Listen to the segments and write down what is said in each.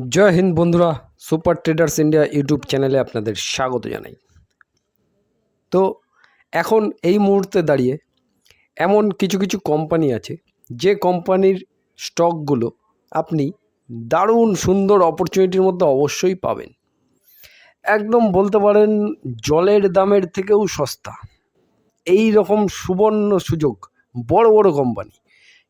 জয় হিন্দ বন্ধুরা, super traders India YouTube চ্যানেলে আপনাদের স্বাগত জানাই। তো এখন এই মুহূর্তে দাঁড়িয়ে এমন কিছু কিছু কোম্পানি আছে, যে কোম্পানির স্টকগুলো আপনি দারুণ সুন্দর অপরচুনিটির মধ্যে অবশ্যই পাবেন। একদম বলতে পারেন জলের দামের থেকেও সস্তা। এই রকম সুবর্ণ সুযোগ, বড় বড় কোম্পানি,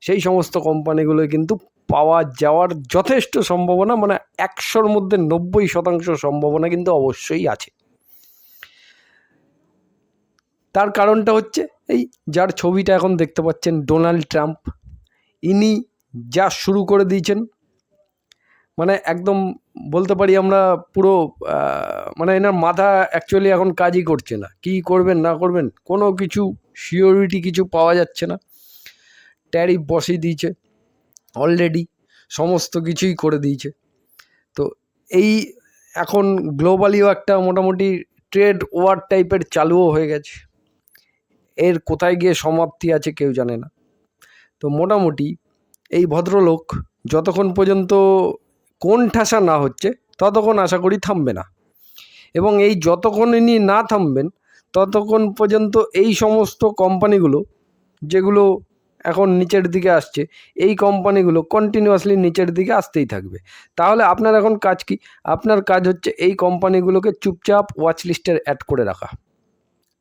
সেই সমস্ত কোম্পানিগুলো কিন্তু পাওয়া যাওয়ার যথেষ্ট সম্ভাবনা মানে একশোর মধ্যে নব্বই শতাংশ সম্ভাবনা কিন্তু অবশ্যই আছে। তার কারণটা হচ্ছে, এই যার ছবিটা এখন দেখতে পাচ্ছেন, ডোনাল্ড ট্রাম্প, ইনি যা শুরু করে দিয়েছেন মানে একদম বলতে পারি আমরা পুরো মানে এনার মাথা অ্যাকচুয়ালি এখন কাজই করছে না। কী করবেন, না করবেন, কোনো কিছু, সিওরিটি কিছু পাওয়া যাচ্ছে না। ট্যারিফ বসিয়ে দিয়েছে। অলরেডি সমস্ত কিছুই করে দিয়েছে। তো এই এখন গ্লোবালিও একটা মোটামুটি ট্রেড ওয়ার টাইপের চালুও হয়ে গেছে। এর কোথায় গিয়ে সমাপ্তি আছে কেউ জানে না। তো মোটামুটি এই ভদ্রলোক যতক্ষণ পর্যন্ত কোন ঠাসা না হচ্ছে, ততক্ষণ আশা করি থামবে না। এবং এই যতক্ষণ ইনি না থামবেন, ততক্ষণ পর্যন্ত এই সমস্ত কোম্পানিগুলো যেগুলো এখন নিচের দিকে আসছে, এই কোম্পানিগুলো কন্টিনিউয়াসলি নিচের দিকে আসতেই থাকবে। তাহলে আপনার এখন কাজ কি? আপনার কাজ হচ্ছে এই কোম্পানিগুলোকে চুপচাপ ওয়াচ লিস্টের অ্যাড করে রাখা।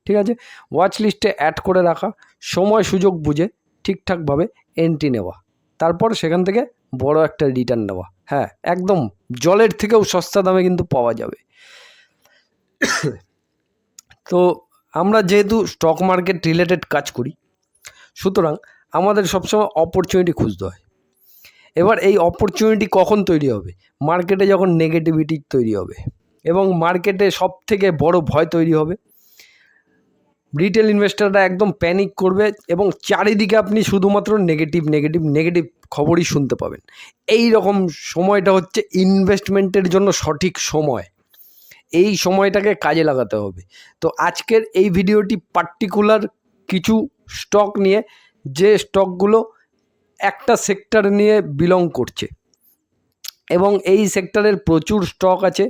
ঠিক আছে? ওয়াচ লিস্টে অ্যাড করে রাখা, সময় সুযোগ বুঝে ঠিকঠাকভাবে এন্ট্রি নেওয়া, তারপর সেখান থেকে বড় একটা রিটার্ন নেওয়া। হ্যাঁ একদম জলের থেকেও সস্তা দামে কিন্তু পাওয়া যাবে। তো আমরা যেহেতু স্টক মার্কেট রিলেটেড কাজ করি, সুতরাং আমাদের সবসময় অপরচুনিটি খুঁজতে হয়। এবার এই অপরচুনিটি কখন তৈরি হবে? মার্কেটে যখন নেগেটিভিটি তৈরি হবে এবং মার্কেটে সব থেকে বড় ভয় তৈরি হবে রিটেল ইনভেস্টাররা একদম প্যানিক করবে এবং চারিদিকে আপনি শুধুমাত্র নেগেটিভ নেগেটিভ নেগেটিভ খবরই শুনতে পাবেন। এই রকম সময়টা হচ্ছে ইনভেস্টমেন্টের জন্য সঠিক সময়। এই সময়টাকে কাজে লাগাতে হবে। তো আজকের এই ভিডিওটি পার্টিকুলার কিছু স্টক নিয়ে যে স্টকগুলো একটা সেক্টর নিয়ে বিলং করছে। এবং এই সেক্টরের প্রচুর স্টক আছে।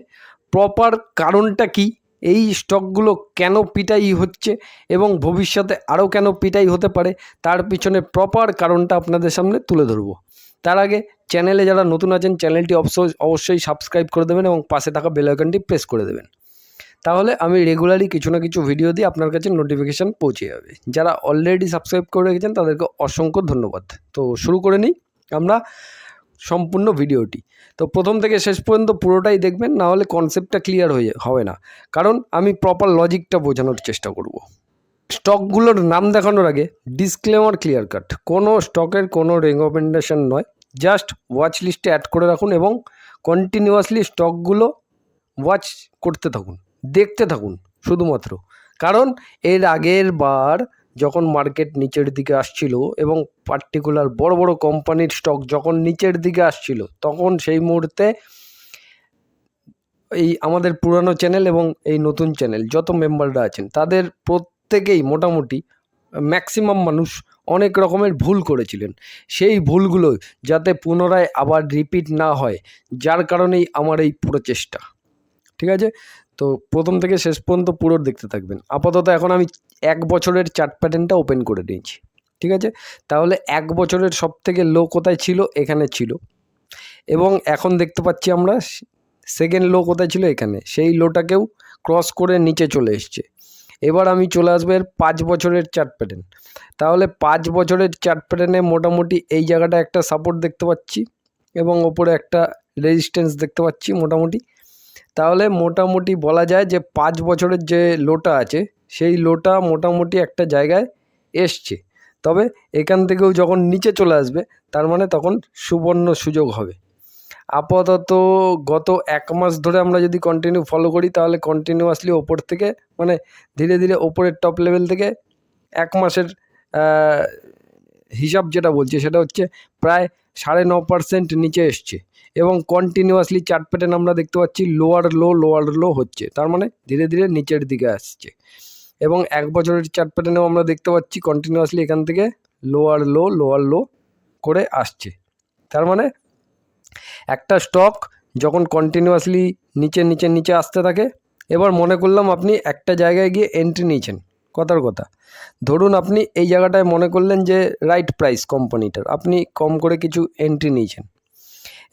প্রপার কারণটা কি? এই স্টকগুলো কেন পিটাই হচ্ছে? এবং ভবিষ্যতে আরও কেন পিটাই হতে পারে? তার পিছনে প্রপার কারণটা আপনাদের সামনে তুলে ধরবো। তার আগে চ্যানেলে যারা নতুন আছেন চ্যানেলটি অবশ্যই অবশ্যই সাবস্ক্রাইব করে দেবেন এবং পাশে থাকা বেল আইকনটি প্রেস করে দেবেন। তাহলে আমি রেগুলারলি কিছু না কিছু ভিডিও দিয়ে আপনার কাছে নোটিফিকেশান পৌঁছে যাবে। যারা অলরেডি সাবস্ক্রাইব করে রেখেছেন, তাদেরকে অসংখ্য ধন্যবাদ। তো শুরু করে নিই আমরা সম্পূর্ণ ভিডিওটি তো প্রথম থেকে শেষ পর্যন্ত পুরোটাই দেখবেন, না হলে কনসেপ্টটা ক্লিয়ার হয়ে হবে না। কারণ আমি প্রপার লজিকটা বোঝানোর চেষ্টা করব। স্টকগুলোর নাম দেখানোর আগে ডিসক্লেমার ক্লিয়ার কাট কোনো স্টকের কোনো রেকমেন্ডেশন নয়। জাস্ট ওয়াচ লিস্টে অ্যাড করে রাখুন এবং কন্টিনিউয়াসলি স্টকগুলো ওয়াচ করতে থাকুন। দেখতে থাকুন, শুধুমাত্র। কারণ এর আগের বার যখন মার্কেট নিচের দিকে আসছিল এবং পার্টিকুলার বড় বড় কোম্পানির স্টক যখন নিচের দিকে আসছিল, তখন সেই মুহূর্তে এই আমাদের পুরানো চ্যানেল এবং এই নতুন চ্যানেল যত মেম্বাররা আছেন, তাদের প্রত্যেকেই মোটামুটি ম্যাক্সিমাম মানুষ অনেক রকমের ভুল করেছিলেন। সেই ভুলগুলো যাতে পুনরায় আবার রিপিট না হয়, যার কারণেই আমার এই পুরো চেষ্টা। ঠিক আছে? তো প্রথম থেকে শেষ পর্যন্ত পুরো দেখতে থাকবেন। আপাতত এখন আমি এক বছরের চার্ট প্যাটার্নটা ওপেন করে নিয়েছি, ঠিক আছে? তাহলে এক বছরের সব থেকে লো কোথায় ছিল? এখানে ছিল। এবং এখন দেখতে পাচ্ছি আমরা সেকেন্ড লো কোথায় ছিল? এখানে। সেই লোটাকেও ক্রস করে নিচে চলে এসছে। এবার আমি চলে আসব এর পাঁচ বছরের চার্ট প্যাটার্ন। তাহলে পাঁচ বছরের চার্ট প্যাটার্নে মোটামুটি এই জায়গাটা একটা সাপোর্ট দেখতে পাচ্ছি এবং ওপরে একটা রেজিস্ট্যান্স দেখতে পাচ্ছি মোটামুটি। তাহলে মোটামুটি বলা যায় যে পাঁচ বছরের যে লোটা আছে, সেই লোটা মোটামুটি একটা জায়গায় এসছে। তবে এখান থেকেও যখন নিচে চলে আসবে, তার মানে তখন সুবর্ণ সুযোগ হবে। আপাতত গত এক মাস ধরে আমরা যদি কন্টিনিউ ফলো করি, তাহলে কন্টিনিউয়াসলি ওপর থেকে মানে ধীরে ধীরে ওপরের টপ লেভেল থেকে এক মাসের হিসাব যেটা বলছে, সেটা হচ্ছে প্রায় সাড়ে ন পার্সেন্ট নিচে এসছে এবং কন্টিনিউয়াসলি চার্ট প্যাটার্ন আমরা দেখতে পাচ্ছি লোয়ার লো লোয়ার লো হচ্ছে। তার মানে ধীরে ধীরে নিচের দিকে আসছে। এবং এক বছরের চার্ট প্যাটার্নেও আমরা দেখতে পাচ্ছি কন্টিনিউয়াসলি এখান থেকে লোয়ার লো লোয়ার লো করে আসছে। তার মানে একটা স্টক যখন কন্টিনিউয়াসলি নিচে নিচে নিচে আসতে থাকে, এবার মনে করলাম আপনি একটা জায়গায় গিয়ে এন্ট্রি নিয়েছেন। কথার কথা। ধরুন আপনি এই জায়গাটায় মনে করলেন যে রাইট প্রাইস কোম্পানিটার আপনি কম করে কিছু এন্ট্রি নিয়েছেন।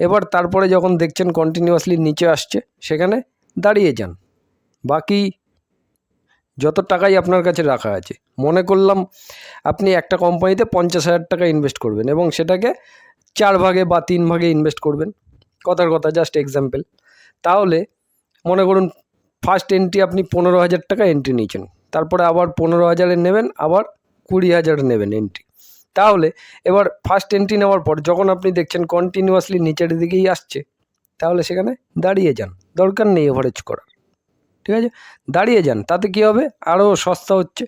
এবার তারপরে যখন দেখছেন কন্টিনিউয়াসলি নিচে আসছে, সেখানে দাঁড়িয়ে যান। বাকি যত টাকাই আপনার কাছে রাখা আছে, মনে করলাম আপনি একটা কোম্পানিতে পঞ্চাশ হাজার টাকা ইনভেস্ট করবেন এবং সেটাকে চার ভাগে বা তিন ভাগে ইনভেস্ট করবেন। কথার কথা জাস্ট এক্সাম্পল তাহলে মনে করুন ফার্স্ট এন্ট্রি আপনি পনেরো হাজার টাকা এন্ট্রি নিয়েছেন। তারপরে আবার পনেরো হাজারের নেবেন, আবার কুড়ি হাজার নেবেন এন্ট্রি তাহলে এবার ফার্স্ট এন্ট্রি নেওয়ার পর যখন আপনি দেখছেন কন্টিনিউয়াসলি নিচের দিকেই আসছে, তাহলে সেখানে দাঁড়িয়ে যান। দরকার নেই এভারেজ করার। ঠিক আছে? দাঁড়িয়ে যান, তাতে কী হবে? আরও সস্তা হচ্ছে।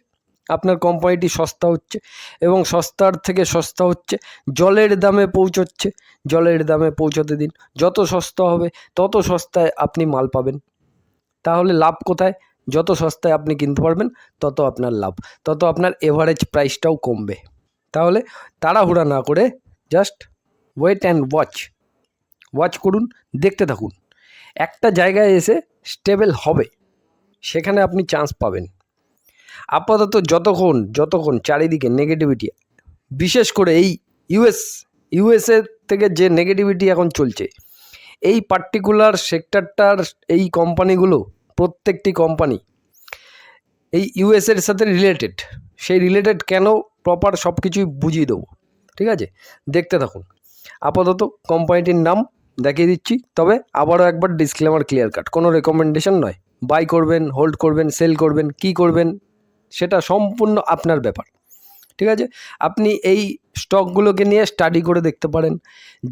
আপনার কোম্পানিটি সস্তা হচ্ছে এবং সস্তার থেকে সস্তা হচ্ছে। জলের দামে পৌঁছচ্ছে। জলের দামে পৌঁছতে দিন। যত সস্তা হবে, তত সস্তায় আপনি মাল পাবেন। তাহলে লাভ কোথায়? যত সস্তায় আপনি কিনতে পারবেন, তত আপনার লাভ। তত আপনার এভারেজ প্রাইসটাও কমবে। তাহলে তাড়াহুড়া না করে just wait and watch watch করুন, দেখতে থাকুন। একটা জায়গায় এসে স্টেবল হবে, সেখানে আপনি চান্স পাবেন। আপাতত যতক্ষণ যতক্ষণ চারিদিকে নেগেটিভিটি বিশেষ করে এই ইউএস ইউএসএ থেকে যে নেগেটিভিটি এখন চলছে, এই পার্টিকুলার সেক্টরটার এই কোম্পানিগুলো প্রত্যেকটি কোম্পানি এই ইউএসের সাথে রিলেটেড সেই রিলেটেড কেন প্রপার সব কিছুই বুঝিয়ে দেবো, ঠিক আছে? দেখতে থাকুন। আপাতত কোম্পানিটির নাম দেখিয়ে দিচ্ছি, তবে আবারও একবার ডিসক্লেমার ক্লিয়ার কাট কোনো রেকমেন্ডেশন নয়। বাই করবেন হোল্ড করবেন সেল করবেন, কি করবেন, সেটা সম্পূর্ণ আপনার ব্যাপার, ঠিক আছে? আপনি এই স্টকগুলোকে নিয়ে স্টাডি করে দেখতে পারেন।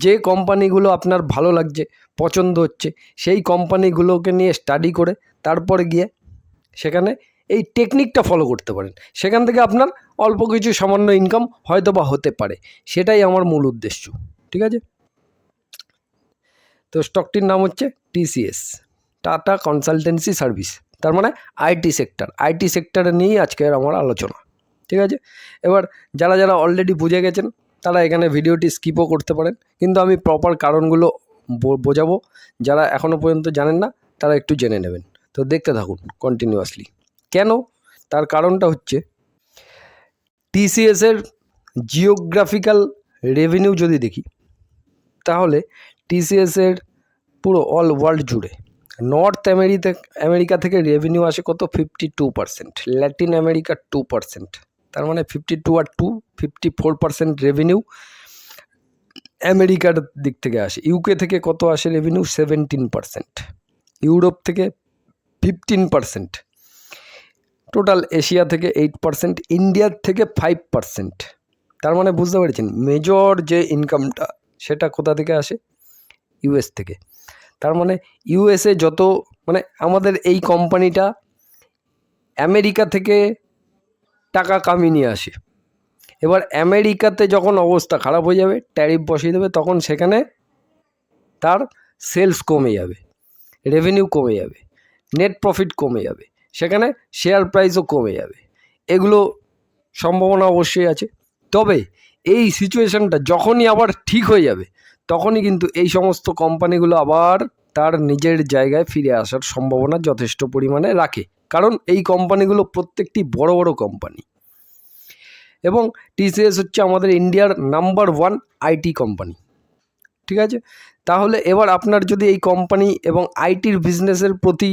যে কোম্পানিগুলো আপনার ভালো লাগছে, পছন্দ হচ্ছে, সেই কোম্পানিগুলোকে নিয়ে স্টাডি করে তারপরে গিয়ে সেখানে এই টেকনিকটা ফলো করতে পারেন। সেখান থেকে আপনার অল্প কিছু সামান্য ইনকাম হয়তো বা হতে পারে। সেটাই আমার মূল উদ্দেশ্য, ঠিক আছে? তো স্টকটির নাম হচ্ছে টিসিএস টাটা কনসালটেন্সি সার্ভিস তার মানে আইটি সেক্টর আইটি সেক্টরে নিয়েই আজকের আমার আলোচনা, ঠিক আছে? এবার যারা যারা অলরেডি বুঝে গেছেন, তারা এখানে ভিডিওটি স্কিপও করতে পারেন। কিন্তু আমি প্রপার কারণগুলো বোঝাবো। যারা এখনও পর্যন্ত জানেন না, তারা একটু জেনে নেবেন। তো দেখতে থাকুন কন্টিনিউয়াসলি কেন? তার কারণটা হচ্ছে টিসিএসের জিওগ্রাফিক্যাল রেভিনিউ যদি দেখি, তাহলে টিসিএসের পুরো অল ওয়ার্ল্ড জুড়ে নর্থ আমেরিকা আমেরিকা থেকে রেভিনিউ আসে কত? Fifty two percent Latin America two percent তার মানে ফিফটি টু আর two fifty four percent revenue আমেরিকার দিক থেকে আসে। ইউকে থেকে কত আসে রেভিনিউ সেভেন্টিন পার্সেন্ট ইউরোপ থেকে ফিফটিন পার্সেন্ট টোটাল এশিয়া থেকে এইট পার্সেন্ট ইন্ডিয়ার থেকে ফাইভ পার্সেন্ট তার মানে বুঝতে পেরেছেন মেজর যে ইনকামটা সেটা কোথা থেকে আসে? ইউএস থেকে। তার মানে ইউএসএ যত মানে আমাদের এই কোম্পানিটা আমেরিকা থেকে টাকা কামিয়ে নিয়ে আসে। এবার আমেরিকাতে যখন অবস্থা খারাপ হয়ে যাবে ট্যারিফ বসিয়ে দেবে, তখন সেখানে তার সেলস কমে যাবে রেভিনিউ কমে যাবে। নেট প্রফিট কমে যাবে। সেখানে শেয়ার প্রাইসও কমে যাবে। এগুলো সম্ভাবনা অবশ্যই আছে। তবে এই সিচুয়েশানটা যখনই আবার ঠিক হয়ে যাবে, তখনই কিন্তু এই সমস্ত কোম্পানিগুলো আবার তার নিজের জায়গায় ফিরে আসার সম্ভাবনা যথেষ্ট পরিমাণে রাখে। কারণ এই কোম্পানিগুলো প্রত্যেকটি বড় বড় কোম্পানি এবং টিসিএস হচ্ছে আমাদের ইন্ডিয়ার নাম্বার ওয়ান আইটি কোম্পানি ঠিক আছে? তাহলে এবার আপনার যদি এই কোম্পানি এবং আইটির বিজনেসের প্রতি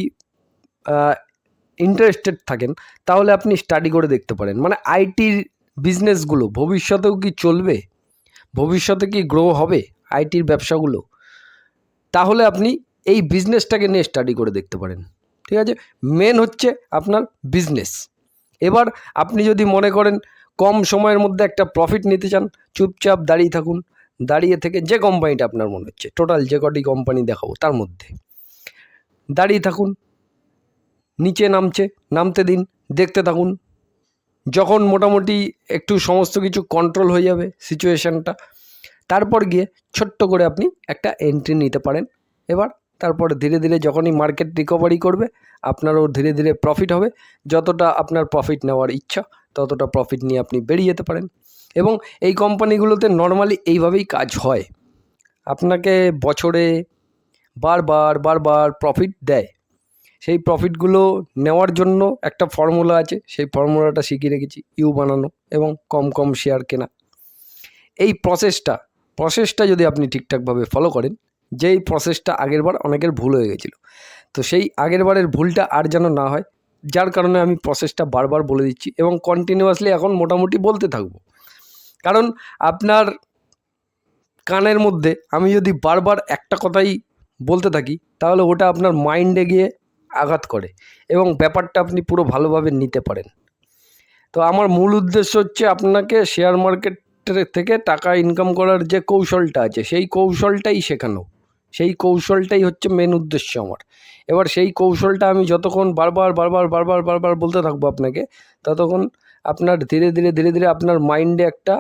ইন্টারেস্টেড থাকেন, তাহলে আপনি স্টাডি করে দেখতে পারেন। মানে আইটির বিজনেসগুলো ভবিষ্যতেও কি চলবে? ভবিষ্যতে কি গ্রো হবে আইটির ব্যবসাগুলো? তাহলে আপনি এই বিজনেসটাকে নিয়ে স্টাডি করে দেখতে পারেন। ঠিক আছে? মেন হচ্ছে আপনার বিজনেস এবার আপনি যদি মনে করেন কম সময়ের মধ্যে একটা প্রফিট নিতে চান, চুপচাপ দাঁড়িয়ে থাকুন। দাঁড়িয়ে থেকে যে কোম্পানিটা আপনার মনে হচ্ছে টোটাল যে কটি কোম্পানি দেখাবো তার মধ্যে। দাঁড়িয়ে থাকুন। নিচে নামছে, নামতে দিন, দেখতে থাকুন। যখন মোটামুটি একটু সমস্ত কিছু কন্ট্রোল হয়ে যাবে সিচুয়েশানটা তারপর গিয়ে ছোট্ট করে আপনি একটা এন্ট্রি নিতে পারেন। এবার তারপরে ধীরে ধীরে যখনই মার্কেট রিকভারি করবে, আপনারও ধীরে ধীরে প্রফিট হবে। যতটা আপনার প্রফিট নেওয়ার ইচ্ছা, ততটা প্রফিট নিয়ে আপনি বেরিয়ে যেতে পারেন। এবং এই কোম্পানিগুলোতে নর্মালি এইভাবেই কাজ হয়। আপনাকে বছরে বারবার বারবার প্রফিট দেয়। সেই প্রফিটগুলো নেওয়ার জন্য একটা ফর্মুলা আছে, সেই ফর্মুলাটা শিখিয়ে রেখেছি ইউ বানানো এবং কম কম শেয়ার কেনা। এই প্রসেসটা প্রসেসটা যদি আপনি ঠিকঠাকভাবে ফলো করেন, যেই প্রসেসটা আগেরবার অনেকের ভুল হয়ে গেছিল, তো সেই আগেরবারের ভুলটা আর যেন না হয়, যার কারণে আমি প্রসেসটা বারবার বলে দিচ্ছি এবং কন্টিনিউয়াসলি এখন মোটামুটি বলতে থাকব। কারণ আপনার কানের মধ্যে আমি যদি বারবার একটা কথাই বলতে থাকি, তাহলে ওটা আপনার মাইন্ডে গিয়ে আঘাত করে এবং ব্যাপারটা আপনি পুরো ভালোভাবে নিতে পারেন। তো আমার মূল উদ্দেশ্য হচ্ছে আপনাকে শেয়ার মার্কেট থেকে টাকা ইনকাম করার যে কৌশলটা আছে, সেই কৌশলটাই শেখানো। সেই কৌশলটাই হচ্ছে মেন উদ্দেশ্য আমার। এবার সেই কৌশলটা আমি যতক্ষণ বারবার বারবার বারবার বারবার বলতে থাকব আপনাকে, ততক্ষণ আপনার ধীরে ধীরে ধীরে ধীরে আপনার মাইন্ডে একটা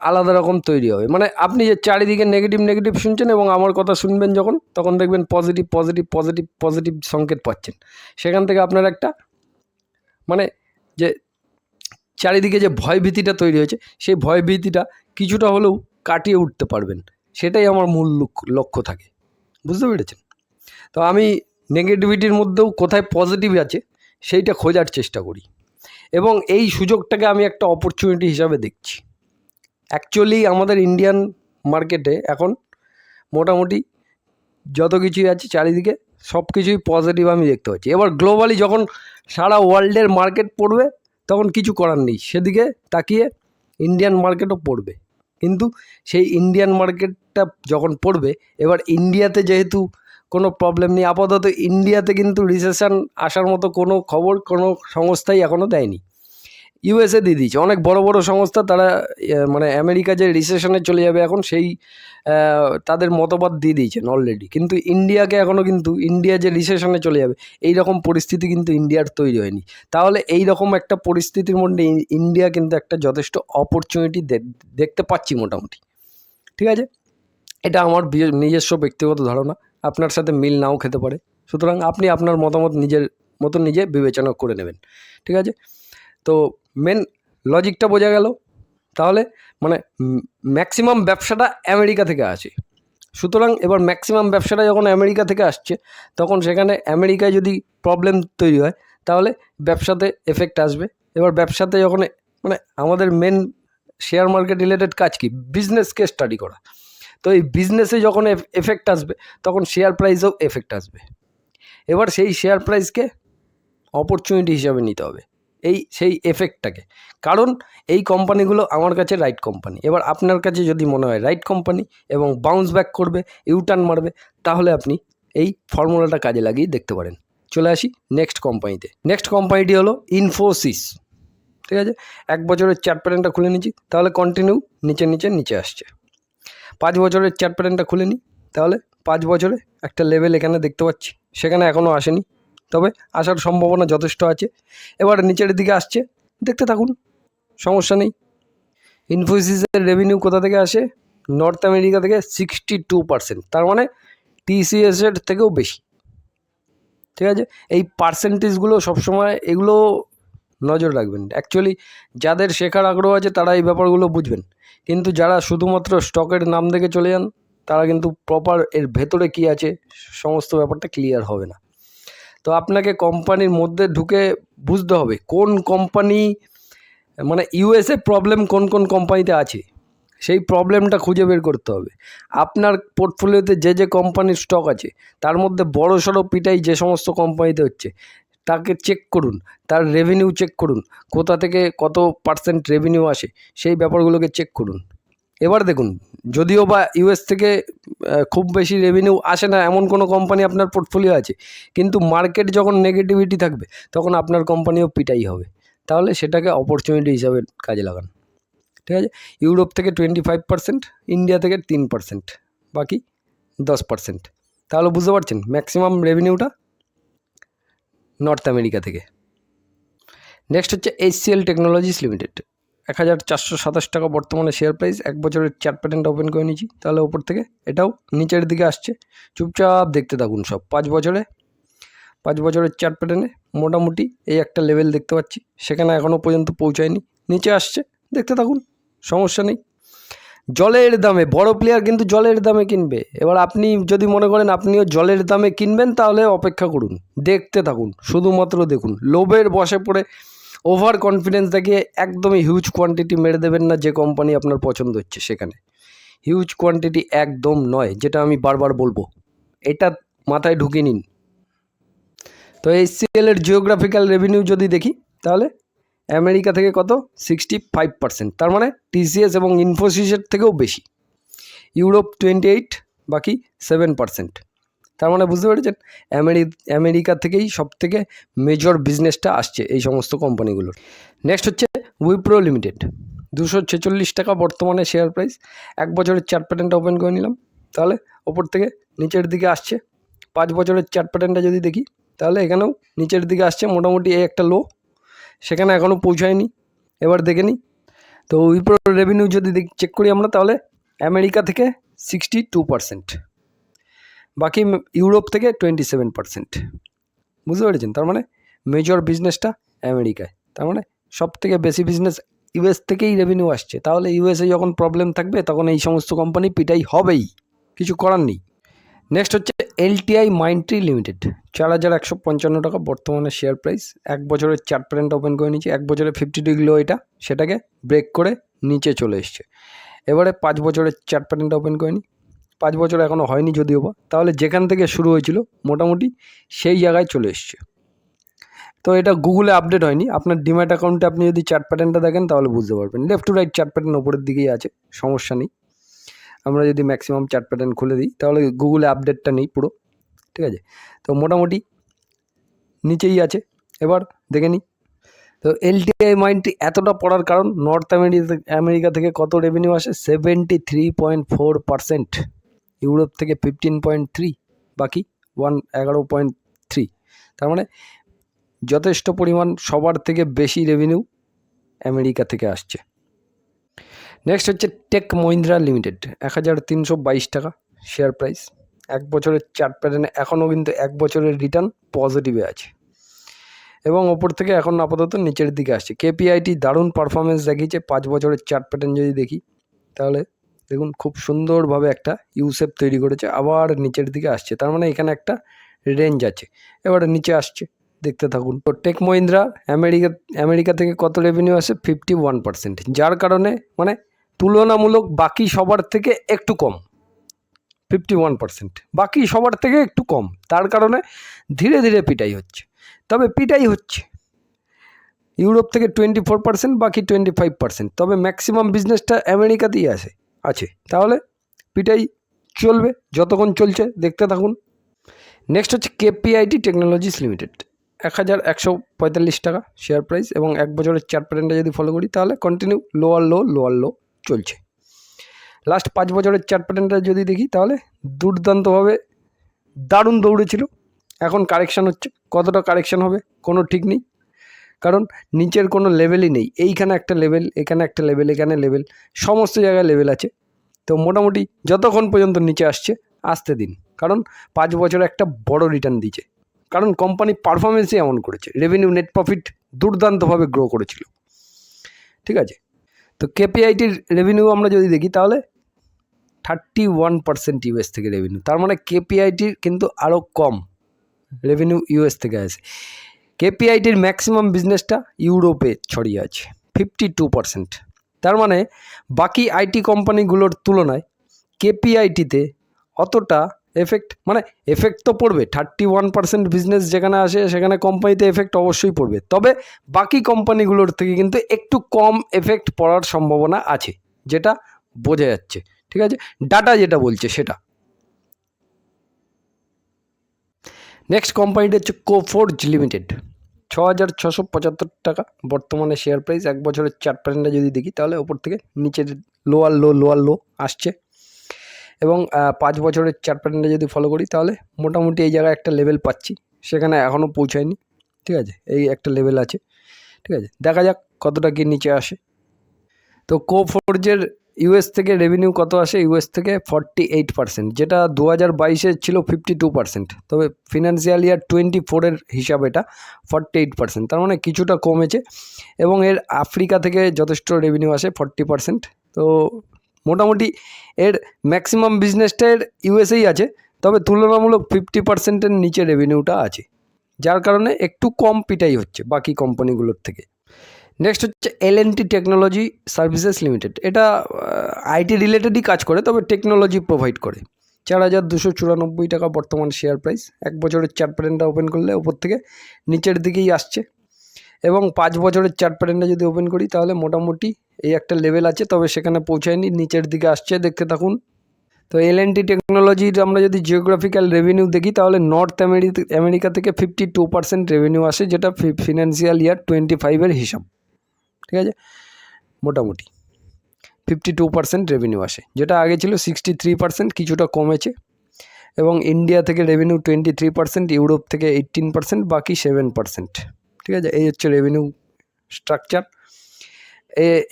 আলাদা রকম তৈরি হবে। মানে আপনি যে চারিদিকে নেগেটিভ নেগেটিভ শুনছেন এবং আমার কথা শুনবেন যখন, তখন দেখবেন পজিটিভ পজিটিভ পজিটিভ পজিটিভ সংকেত পাচ্ছেন। সেখান থেকে আপনার একটা মানে যে চারিদিকে যে ভয়ভীতিটা তৈরি হয়েছে, সেই ভয়ভীতিটা কিছুটা হলেও কাটিয়ে উঠতে পারবেন। সেটাই আমার মূল লক্ষ্য থাকে। বুঝতে পেরেছেন? তো আমি নেগেটিভিটির মধ্যেও কোথায় পজিটিভ আছে, সেইটা খোঁজার চেষ্টা করি। এবং এই সুযোগটাকে আমি একটা অপরচুনিটি হিসাবে দেখছি। অ্যাকচুয়ালি আমাদের ইন্ডিয়ান মার্কেটে এখন মোটামুটি যত কিছুই আছে চারিদিকে সব কিছুই পজিটিভ আমি দেখতে পাচ্ছি। এবার গ্লোবালি যখন সারা ওয়ার্ল্ডের মার্কেট পড়বে, তখন কিছু করার নেই। সেদিকে তাকিয়ে ইন্ডিয়ান মার্কেটও পড়বে। কিন্তু সেই ইন্ডিয়ান মার্কেটটা যখন পড়বে, এবার ইন্ডিয়াতে যেহেতু কোনো প্রবলেম নেই, আপাতত ইন্ডিয়াতে কিন্তু রিসেশন আসার মতো কোনো খবর কোনো সংস্থাই এখনও দেয়নি। ইউএসএ দিয়ে দিয়েছে। অনেক বড় বড় সংস্থা তারা মানে আমেরিকা যে রিসেশনে চলে যাবে এখন সেই তাদের মতবাদ দিয়ে দিয়েছেন অলরেডি কিন্তু ইন্ডিয়াকে এখনও কিন্তু, ইন্ডিয়া যে রিসেশনে চলে যাবে এই রকম পরিস্থিতি কিন্তু ইন্ডিয়ার তৈরি হয়নি। তাহলে এই রকম একটা পরিস্থিতির মধ্যে ইন্ডিয়া কিন্তু একটা যথেষ্ট অপরচুনিটি দেখতে পাচ্ছি মোটামুটি। ঠিক আছে? এটা আমার নিজস্ব ব্যক্তিগত ধারণা। আপনার সাথে মিল নাও খেতে পারে। সুতরাং আপনি আপনার মতামত নিজের মতন নিজে বিবেচনা করে নেবেন। ঠিক আছে? তো মেন লজিকটা বোঝা গেল। তাহলে মানে ম্যাক্সিমাম ব্যবসাটা আমেরিকা থেকে আসে। সুতরাং এবার ম্যাক্সিমাম ব্যবসাটা যখন আমেরিকা থেকে আসছে, তখন সেখানে আমেরিকায় যদি প্রবলেম তৈরি হয়, তাহলে ব্যবসাতে এফেক্ট আসবে। এবার ব্যবসাতে যখন মানে আমাদের মেন শেয়ার মার্কেট রিলেটেড কাজ কি? বিজনেসকে স্টাডি করা। তো এই বিজনেসে যখন এফেক্ট আসবে, তখন শেয়ার প্রাইসেও এফেক্ট আসবে। এবার সেই শেয়ার প্রাইসকে অপরচুনিটি হিসাবে নিতে হবে। এই সেই এফেক্টটাকে কারণ এই কোম্পানিগুলো আমার কাছে রাইট কোম্পানি এবার আপনার কাছে যদি মনে হয় রাইট কোম্পানি এবং বাউন্স ব্যাক করবে ইউটার্ন মারবে, তাহলে আপনি এই ফর্মুলাটা কাজে লাগিয়ে দেখতে পারেন। চলে আসি নেক্সট কোম্পানিতে নেক্সট কোম্পানিটি হলো ইনফোসিস ঠিক আছে? এক বছরের চার্ট প্যাটার্নটা খুলে নিচ্ছি, তাহলে কন্টিনিউ নিচে নিচে নিচে আসছে। পাঁচ বছরের চার্ট প্যাটার্নটা খুলে নিই তাহলে পাঁচ বছরে একটা লেভেল এখানে দেখতে পাচ্ছি। সেখানে এখনও আসেনি। তবে আসার সম্ভাবনা যথেষ্ট আছে। এবার নিচের দিকে আসছে। দেখতে থাকুন, সমস্যা নেই। ইনফোসিসের রেভিনিউ কোথা থেকে আসে? নর্থ আমেরিকা থেকে সিক্সটি টু পার্সেন্ট তার মানে টিসিএসের থেকেও বেশি। ঠিক আছে? এই পার্সেন্টেজগুলো সবসময় এগুলো নজর রাখবেন। অ্যাকচুয়ালি যাদের শেখার আগ্রহ আছে, তারা এই ব্যাপারগুলো বুঝবেন। কিন্তু যারা শুধুমাত্র স্টকের নাম দেখে চলে যান, তারা কিন্তু প্রপার এর ভেতরে কী আছে, সমস্ত ব্যাপারটা ক্লিয়ার হবে না। তো আপনাকে কোম্পানির মধ্যে ঢুকে বুঝতে হবে কোন কোম্পানি মানে ইউএসএ প্রবলেম কোন কোন কোম্পানিতে আছে, সেই প্রবলেমটা খুঁজে বের করতে হবে। আপনার পোর্টফোলিওতে যে যে কোম্পানির স্টক আছে, তার মধ্যে বড় সড়ো পিটাই যে সমস্ত কোম্পানিতে হচ্ছে, তাকে চেক করুন, তার রেভিনিউ চেক করুন, কোথা থেকে কত পার্সেন্ট রেভিনিউ আসে, সেই ব্যাপারগুলোকে চেক করুন। এবার দেখুন যদিও বা ইউএস থেকে খুব বেশি রেভিনিউ আসে না, এমন কোনো কোম্পানি আপনার পোর্টফোলিও আছে। কিন্তু মার্কেট যখন নেগেটিভিটি থাকবে, তখন আপনার কোম্পানিও পিটাই হবে। তাহলে সেটাকে অপরচুনিটি হিসাবে কাজে লাগান। ঠিক আছে? ইউরোপ থেকে টোয়েন্টি ফাইভ পার্সেন্ট ইন্ডিয়া থেকে তিন পার্সেন্ট বাকি দশ পার্সেন্ট তাহলে বুঝতে পারছেন ম্যাক্সিমাম রেভিনিউটা নর্থ আমেরিকা থেকে। নেক্সট হচ্ছে এইচসিএল টেকনোলজিস লিমিটেড এক হাজার চারশো সাতাশ টাকা বর্তমানে শেয়ার প্রাইস এক বছরের চার প্যাটার্নটা ওপেন করে নিয়েছি। তাহলে ওপর থেকে এটাও নিচের দিকে আসছে। চুপচাপ দেখতে থাকুন সব। পাঁচ বছরে, পাঁচ বছরের চার প্যাটার্নে মোটামুটি এই একটা লেভেল দেখতে পাচ্ছি। সেখানে এখনও পর্যন্ত পৌঁছায়নি। নিচে আসছে, দেখতে থাকুন, সমস্যা নেই। জলের দামে, বড় প্লেয়ার কিন্তু জলের দামে কিনবে। এবার আপনি যদি মনে করেন আপনিও জলের দামে কিনবেন, তাহলে অপেক্ষা করুন। দেখতে থাকুন, শুধুমাত্র দেখুন। লোভের বসে পড়ে ওভার কনফিডেন্স দেখিয়ে একদমই হিউজ কোয়ান্টিটি মেরে দেবেন না যে কোম্পানি আপনার পছন্দ হচ্ছে সেখানে। হিউজ কোয়ান্টিটি একদম নয়, যেটা আমি বারবার বলব। এটা মাথায় ঢুকে নিন। তো এই সিএলের জিওগ্রাফিক্যাল রেভিনিউ যদি দেখি, তাহলে আমেরিকা থেকে কত? সিক্সটি ফাইভ পার্সেন্ট তার মানে টিসিএস এবং ইনফোসিসের থেকেও বেশি। ইউরোপ টোয়েন্টি এইট বাকি সেভেন পার্সেন্ট তার মানে বুঝতে পেরেছেন? আমেরি, আমেরিকা থেকেই সব থেকে মেজর বিজনেসটা আসছে এই সমস্ত কোম্পানিগুলোর নেক্সট হচ্ছে উইপ্রো লিমিটেড দুশো ছেচল্লিশ টাকা বর্তমানে শেয়ার প্রাইস এক বছরের চার্ট প্যাটার্নটা ওপেন করে নিলাম। তাহলে ওপর থেকে নিচের দিকে আসছে। পাঁচ বছরের চার্ট প্যাটার্নটা যদি দেখি, তাহলে এখানেও নিচের দিকে আসছে মোটামুটি এই একটা লো সেখানে এখনও পৌঁছায়নি। এবার দেখে নিই। তো উইপ্রো রেভিনিউ যদি চেক করি আমরা, তাহলে আমেরিকা থেকে সিক্সটি টু পারসেন্ট বাকি ইউরোপ থেকে টোয়েন্টি সেভেন পারসেন্ট বুঝতে পেরেছেন? তার মানে মেজর বিজনেসটা আমেরিকায়। তার মানে সব থেকে বেশি বিজনেস ইউএস থেকেই রেভিনিউ আসছে। তাহলে ইউএসএ যখন প্রবলেম থাকবে, তখন এই সমস্ত কোম্পানি পিটাই হবেই। কিছু করার নেই। নেক্সট হচ্ছে এলটিআই মাইন্ডট্রি লিমিটেড চার হাজার একশো পঞ্চান্ন টাকা বর্তমানে শেয়ার প্রাইস এক বছরের চার প্যারেন্ট ওপেন করে নিয়েছি। এক বছরের ফিফটি ডিগ্রি লো এটা। সেটাকে ব্রেক করে নিচে চলে এসছে। এবারে পাঁচ বছরের চার প্যারেন্ট ওপেন করে নিই পাঁচ বছর এখনও হয়নি যদিও বা, তাহলে যেখান থেকে শুরু হয়েছিল মোটামুটি সেই জায়গায় চলে এসছে। তো এটা গুগলে আপডেট হয়নি, আপনার ডিম্যাট অ্যাকাউন্টে আপনি যদি চার্ট প্যাটার্নটা দেখেন তাহলে বুঝতে পারবেন। Left to right chart pattern ওপরের দিকেই আছে, সমস্যা নেই। আমরা যদি ম্যাক্সিমাম চার্ট প্যাটার্ন খুলে দিই, তাহলে গুগলে আপডেটটা নেই পুরো, ঠিক আছে? তো মোটামুটি নিচেই আছে। এবার দেখে নিই। তো এলটিআই মাইন্ডটি এতটা পড়ার কারণ নর্থ আমেরিকা আমেরিকা থেকে কত রেভিনিউ আসে? Seventy three point four percent Europe থেকে ফিফটিন পয়েন্ট থ্রি, বাকি ওয়ান এগারো পয়েন্ট থ্রি। তার মানে যথেষ্ট পরিমাণ সবার থেকে বেশি রেভিনিউ আমেরিকা থেকে আসছে। নেক্সট হচ্ছে টেক মহিন্দ্রা লিমিটেড এক হাজার তিনশো বাইশ টাকা শেয়ার প্রাইস এক বছরের চার্ট প্যাটার্নে এখনও কিন্তু এক বছরের রিটার্ন পজিটিভে আছে। এবং ওপর থেকে এখন আপাতত নিচের দিকে আসছে। কেপিআইটি দারুণ পারফরমেন্স দেখিয়েছে। পাঁচ বছরের চার্ট প্যাটার্ন যদি দেখি, তাহলে দেখুন, খুব সুন্দরভাবে একটা ইউসেপ তৈরি করেছে, আবার নিচের দিকে আসছে। তার মানে এখানে একটা রেঞ্জ আছে। এবারে নিচে আসছে, দেখতে থাকুন। তো টেক মহিন্দ্রা আমেরিকা আমেরিকা থেকে কত রেভিনিউ আসে? ফিফটি ওয়ান পার্সেন্ট যার কারণে মানে তুলনামূলক বাকি সবার থেকে একটু কম। ফিফটি ওয়ান পার্সেন্ট বাকি সবার থেকে একটু কম। তার কারণে ধীরে ধীরে পিটাই হচ্ছে। তবে পিটাই হচ্ছে। ইউরোপ থেকে টোয়েন্টি ফোর পার্সেন্ট বাকি টোয়েন্টি ফাইভ পার্সেন্ট তবে ম্যাক্সিমাম বিজনেসটা আমেরিকাতেই আছে আছে। তাহলে পিটাই চলবে, যতক্ষণ চলছে, দেখতে থাকুন। নেক্সট হচ্ছে কেপিআইটি টেকনোলজিস লিমিটেড এক হাজার একশো পঁয়তাল্লিশ টাকা শেয়ার প্রাইস এবং এক বছরের চার প্যারেন্টটা যদি ফলো করি, তাহলে continue lower low lower low চলছে। লাস্ট পাঁচ বছরের চার প্যাটার্নটা যদি দেখি, তাহলে দুর্দান্তভাবে দারুণ দৌড়েছিল। এখন কারেকশান হচ্ছে। কতটা কারেকশান হবে, কোনো ঠিক নেই। কারণ নিচের কোনো লেভেলই নেই। এইখানে একটা লেভেল এখানে একটা লেভেল এখানে লেভেল সমস্ত জায়গায় লেভেল আছে। তো মোটামুটি যতক্ষণ পর্যন্ত নিচে আসছে, আসতে দিন। কারণ পাঁচ বছরে একটা বড় রিটার্ন দিচ্ছে কারণ কোম্পানি পারফরমেন্সই এমন করেছে। রেভিনিউ নেট প্রফিট দুর্দান্তভাবে গ্রো করেছিল। ঠিক আছে? তো কেপিআইটির রেভিনিউ আমরা যদি দেখি তাহলে থার্টি ওয়ান পার্সেন্ট ইউএস থেকে রেভিনিউ তার মানে কেপিআইটির কিন্তু আরও কম রেভিনিউ ইউএস থেকে আসে। কেপিআইটির ম্যাক্সিমাম বিজনেসটা ইউরোপে ছড়িয়ে আছে ফিফটি টু পার্সেন্ট তার মানে বাকি আইটি কোম্পানিগুলোর তুলনায় কেপিআইটিতে অতটা এফেক্ট মানে এফেক্ট তো পড়বে থার্টি ওয়ান পার্সেন্ট বিজনেস যেখানে আসে সেখানে কোম্পানিতে এফেক্ট অবশ্যই পড়বে। তবে বাকি কোম্পানিগুলোর থেকে কিন্তু একটু কম এফেক্ট পড়ার সম্ভাবনা আছে, যেটা বোঝা যাচ্ছে, ঠিক আছে? ডাটা যেটা বলছে সেটা। নেক্সট কোম্পানিটা হচ্ছে কোফোর্জ লিমিটেড ছ হাজার ছশো পঁচাত্তর টাকা। বর্তমানে শেয়ার প্রাইস এক বছরের চার পার্সেন্টটা যদি দেখি, তাহলে ওপর থেকে নিচের লোয়ার লো লোয়ার লো আসছে। এবং পাঁচ বছরের চার প্যাটার্নটা যদি ফলো করি, তাহলে মোটামুটি এই জায়গায় একটা লেভেল পাচ্ছি। সেখানে এখনও পৌঁছায়নি। ঠিক আছে? এই একটা লেভেল আছে। ঠিক আছে? দেখা যাক কতটা কি নিচে আসে। তো কো ফোর্জের ইউএস থেকে রেভিনিউ কত আসে? ইউএস থেকে ফর্টি এইট পার্সেন্ট যেটা দু হাজার বাইশে ছিল ফিফটি টু পার্সেন্ট তবে ফিনান্সিয়াল ইয়ার টোয়েন্টি ফোরের হিসাব এটা ফর্টি এইট পার্সেন্ট তার মানে কিছুটা কমেছে। এবং এর আফ্রিকা থেকে যথেষ্ট রেভিনিউ আসে ফর্টি পার্সেন্ট তো মোটামুটি এর ম্যাক্সিমাম বিজনেসটা এর ইউএসএই আছে। তবে তুলনামূলক ফিফটি পার্সেন্টের নিচে রেভিনিউটা আছে। যার কারণে একটু কম পিটাই হচ্ছে বাকি কোম্পানিগুলোর থেকে। নেক্সট হচ্ছে এল টেকনোলজি সার্ভিসেস লিমিটেড এটা আইটি রিলেটেডই কাজ করে, তবে টেকনোলজি প্রোভাইড করে। চার হাজার দুশো চুরানব্বই টাকা বর্তমান শেয়ার প্রাইস এক বছরের চার্ট প্যাটার্নটা ওপেন করলে ওপর থেকে নিচের দিকেই আসছে। এবং পাঁচ বছরের চার্ট প্যাটার্নটা যদি ওপেন করি, তাহলে মোটামুটি এই একটা লেভেল আছে, তবে সেখানে পৌঁছায়নি, নিচের দিকে আসছে, দেখতে থাকুন। তো এল টি টেকনোলজির আমরা যদি জিওগ্রাফিক্যাল রেভিনিউ দেখি, তাহলে নর্থ আমেরিকা থেকে ফিফটি টু পার্সেন্ট রেভিনিউ আসে, যেটা ফিনান্সিয়াল ইয়ার টোয়েন্টি ফাইভের হিসাব। ঠিক আছে? মোটামুটি। ফিফটি টু পার্সেন্ট রেভিনিউ আসে। যেটা আগে ছিল সিক্সটি থ্রি পার্সেন্ট কিছুটা কমেছে। এবং ইন্ডিয়া থেকে revenue twenty three percent Europe থেকে এইটিন পার্সেন্ট বাকি সেভেন পার্সেন্ট ঠিক আছে? এই হচ্ছে রেভিনিউ স্ট্রাকচার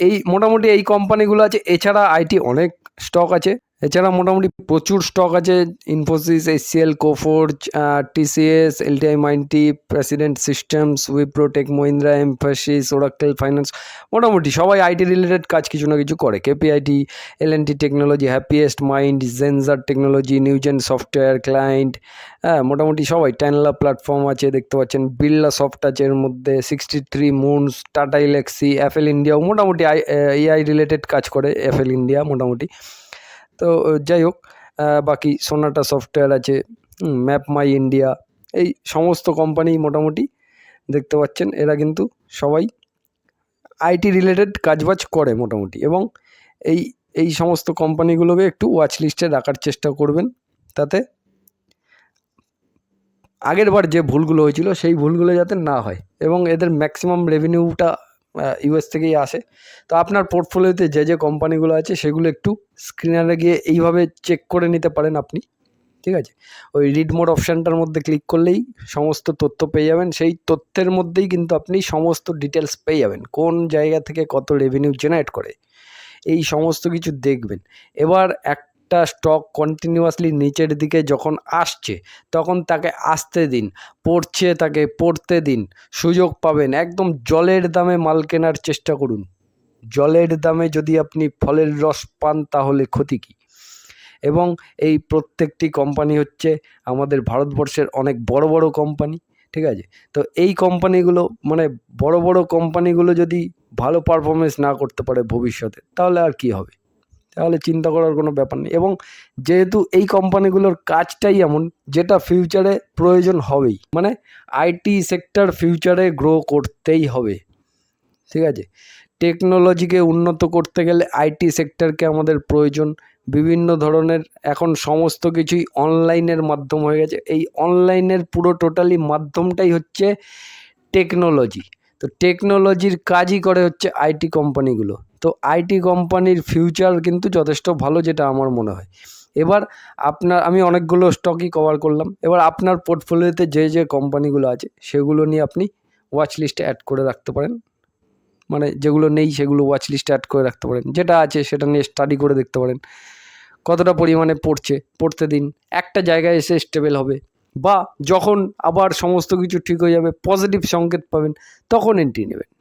এই, মোটামুটি এই কোম্পানিগুলো আছে। এছাড়া আইটি অনেক স্টক আছে। এছাড়া মোটামুটি প্রচুর স্টক আছে Infosys HCL Coforge TCS LTI Mindtree Persistent Systems Wipro Tech Mahindra Mphasis ওরাকটেল finance মোটামুটি সবাই আইটি রিলেটেড কাজ কিছু না কিছু করে। KPIT L N T technology happiest mind Zensar technology Newgen software client হ্যাঁ মোটামুটি সবাই। ট্যানলা প্ল্যাটফর্ম আছে, দেখতে পাচ্ছেন। বিড়লা সফট আছে এর মধ্যে sixty three moons Tata Elxsi Apple ইন্ডিয়াও মোটামুটি আই এআই রিলেটেড কাজ করে অ্যাপেল ইন্ডিয়া মোটামুটি। তো যাই হোক বাকি সোনাটা সফটওয়্যার আছে ম্যাপ মাই ইন্ডিয়া এই সমস্ত কোম্পানি মোটামুটি দেখতে পাচ্ছেন, এরা কিন্তু সবাই আইটি রিলেটেড কাজবাজ করে মোটামুটি এবং এই এই সমস্ত কোম্পানিগুলোকে একটু ওয়াচ লিস্টে রাখার চেষ্টা করবেন, তাতে আগের বার যে ভুলগুলো হয়েছিল সেই ভুলগুলো যাতে না হয় এবং এদের ম্যাক্সিমাম রেভিনিউটা ইউএস থেকেই আসে। তো আপনার পোর্টফোলিওতে যে যে কোম্পানিগুলো আছে, সেগুলো একটু স্ক্রিনারে গিয়ে এইভাবে চেক করে নিতে পারেন আপনি, ঠিক আছে? ওই রিড মোড অপশানটার মধ্যে ক্লিক করলেই সমস্ত তথ্য পেয়ে যাবেন। সেই তথ্যের মধ্যেই কিন্তু আপনি সমস্ত ডিটেলস পেয়ে যাবেন, কোন জায়গা থেকে কত রেভিনিউ জেনারেট করে। এই সমস্ত কিছু দেখবেন। এবার এক একটা স্টক কন্টিনিউয়াসলি নিচের দিকে যখন আসছে, তখন তাকে আসতে দিন, পড়ছে তাকে পড়তে দিন, সুযোগ পাবেন। একদম জলের দামে মাল কেনার চেষ্টা করুন। জলের দামে যদি আপনি ফলের রস পান, তাহলে ক্ষতি কী? এবং এই প্রত্যেকটি কোম্পানি হচ্ছে আমাদের ভারতবর্ষের অনেক বড় বড় কোম্পানি ঠিক আছে? তো এই কোম্পানিগুলো মানে বড় বড় কোম্পানিগুলো যদি ভালো পারফরমেন্স না করতে পারে ভবিষ্যতে, তাহলে আর কি হবে? তাহলে চিন্তা করার কোনো ব্যাপার নেই। এবং যেহেতু এই কোম্পানিগুলোর কাজটাই এমন, যেটা ফিউচারে প্রয়োজন হবেই। মানে আইটি সেক্টর ফিউচারে গ্রো করতেই হবে। ঠিক আছে? টেকনোলজিকে উন্নত করতে গেলে আইটি সেক্টরকে আমাদের প্রয়োজন। বিভিন্ন ধরনের এখন সমস্ত কিছুই অনলাইনের মাধ্যম হয়ে গেছে। এই অনলাইনের পুরো টোটালি মাধ্যমটাই হচ্ছে টেকনোলজি তো টেকনোলজির কাজই করে হচ্ছে আইটি কোম্পানিগুলো। তো আইটি কোম্পানির ফিউচার কিন্তু যথেষ্ট ভালো যেটা আমার মনে হয়। এবার আপনার, আমি অনেকগুলো স্টকই কভার করলাম। এবার আপনার পোর্টফোলিওতে যে যে কোম্পানিগুলো আছে, সেগুলো নিয়ে আপনি ওয়াচ লিস্টে অ্যাড করে রাখতে পারেন। মানে যেগুলো নেই, সেগুলো ওয়াচ লিস্টে অ্যাড করে রাখতে পারেন। যেটা আছে, সেটা নিয়ে স্টাডি করে দেখতে পারেন। কতটা পরিমাণে পড়ছে, পড়তে দিন। একটা জায়গায় এসে স্টেবল হবে। বা যখন আবার সমস্ত কিছু ঠিক হয়ে যাবে পজিটিভ সংকেত পাবেন, তখন এন্ট্রি নেবেন।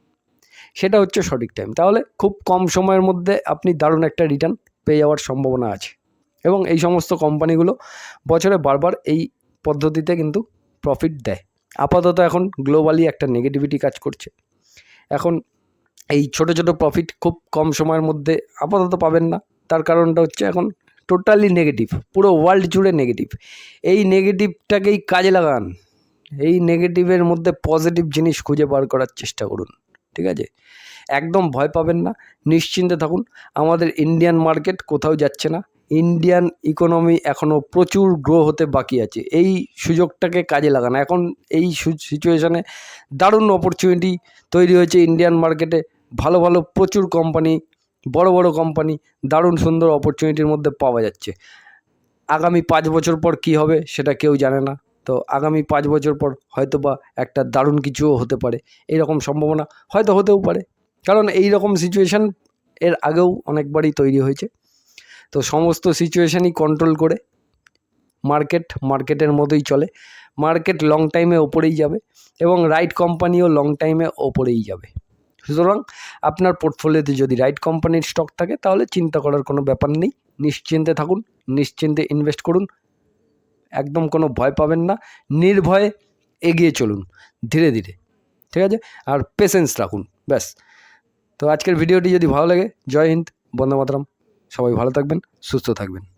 সেটা হচ্ছে সঠিক টাইম তাহলে খুব কম সময়ের মধ্যে আপনি দারুণ একটা রিটার্ন পেয়ে যাওয়ার সম্ভাবনা আছে। এবং এই সমস্ত কোম্পানিগুলো বছরে বারবার এই পদ্ধতিতে কিন্তু প্রফিট দেয়। আপাতত এখন গ্লোবালি একটা নেগেটিভিটি কাজ করছে। এখন এই ছোট ছোট প্রফিট খুব কম সময়ের মধ্যে আপাতত পাবেন না। তার কারণটা হচ্ছে এখন টোটালি নেগেটিভ পুরো ওয়ার্ল্ড জুড়ে নেগেটিভ এই নেগেটিভটাকেই কাজে লাগান। এই নেগেটিভের মধ্যে পজিটিভ জিনিস খুঁজে বার করার চেষ্টা করুন। ঠিক আছে? একদম ভয় পাবেন না, নিশ্চিন্তে থাকুন। আমাদের ইন্ডিয়ান মার্কেট কোথাও যাচ্ছে না। ইন্ডিয়ান ইকোনমি এখনও প্রচুর গ্রো হতে বাকি আছে। এই সুযোগটাকে কাজে লাগানো। এখন এই সিচুয়েশানে দারুণ অপরচুনিটি তৈরি হয়েছে ইন্ডিয়ান মার্কেটে ভালো ভালো প্রচুর কোম্পানি বড় বড় কোম্পানি দারুণ সুন্দর অপরচুনিটির মধ্যে পাওয়া যাচ্ছে। আগামী পাঁচ বছর পর কি হবে সেটা কেউ জানে না। তো আগামী পাঁচ বছর পর হয়তো বা একটা দারুণ কিছুও হতে পারে। এইরকম সম্ভাবনা হয়তো হতেও পারে। কারণ এই রকম সিচুয়েশান এর আগেও অনেকবারই তৈরি হয়েছে। তো সমস্ত সিচুয়েশানই কন্ট্রোল করে মার্কেট মার্কেটের মতোই চলে। মার্কেট লং টাইমে ওপরেই যাবে এবং রাইট কোম্পানিও লং টাইমে ওপরেই যাবে। সুতরাং আপনার পোর্টফোলিওতে যদি রাইট কোম্পানির স্টক থাকে, তাহলে চিন্তা করার কোনো ব্যাপার নেই। নিশ্চিন্তে থাকুন, নিশ্চিন্তে ইনভেস্ট করুন। একদম কোনো ভয় পাবেন না, নির্ভয়ে এগিয়ে চলুন, ধীরে ধীরে, ঠিক আছে? আর পেশেন্স রাখুন, ব্যাস। তো আজকের ভিডিওটি যদি ভালো লাগে, জয় হিন্দ, বন্দে মাতরম। সবাই ভালো থাকবেন, সুস্থ থাকবেন।